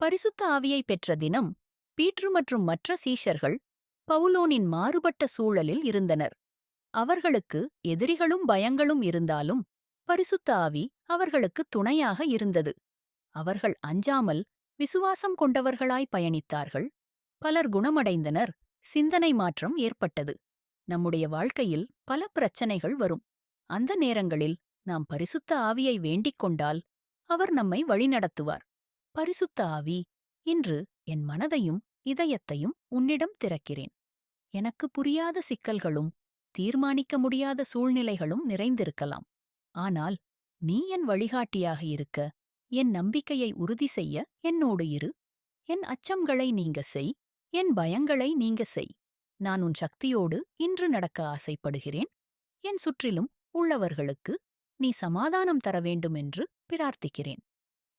பரிசுத்த ஆவியை பெற்ற தினம் பீட்ரு மற்றும் மற்ற சீஷர்கள் பவுலோனின் மாறுபட்ட சூழலில் இருந்தனர். அவர்களுக்கு எதிரிகளும் பயங்களும் இருந்தாலும் பரிசுத்த ஆவி அவர்களுக்கு துணையாக இருந்தது. அவர்கள் அஞ்சாமல் விசுவாசம் கொண்டவர்களாய் பயணித்தார்கள். பலர் குணமடைந்தனர். சிந்தனை மாற்றம் ஏற்பட்டது. நம்முடைய வாழ்க்கையில் பல பிரச்சனைகள் வரும். அந்த நேரங்களில் நாம் பரிசுத்த ஆவியை வேண்டிக் கொண்டால் அவர் நம்மை வழிநடத்துவார். பரிசுத்த ஆவி இன்று என் மனதையும் இதயத்தையும் உன்னிடம் திறக்கிறேன். எனக்கு புரியாத சிக்கல்களும் தீர்மானிக்க முடியாத சூழ்நிலைகளும் நிறைந்திருக்கலாம். ஆனால் நீ என் வழிகாட்டியாக இருக்க என் நம்பிக்கையை உறுதி செய்ய என்னோடு இரு. என் அச்சங்களை நீங்க செய் என் பயங்களை நீங்க செய். நான் உன் சக்தியோடு இன்று நடக்க ஆசைப்படுகிறேன். என் சுற்றிலும் உள்ளவர்களுக்கு நீ சமாதானம் தர வேண்டுமென்று பிரார்த்திக்கிறேன்.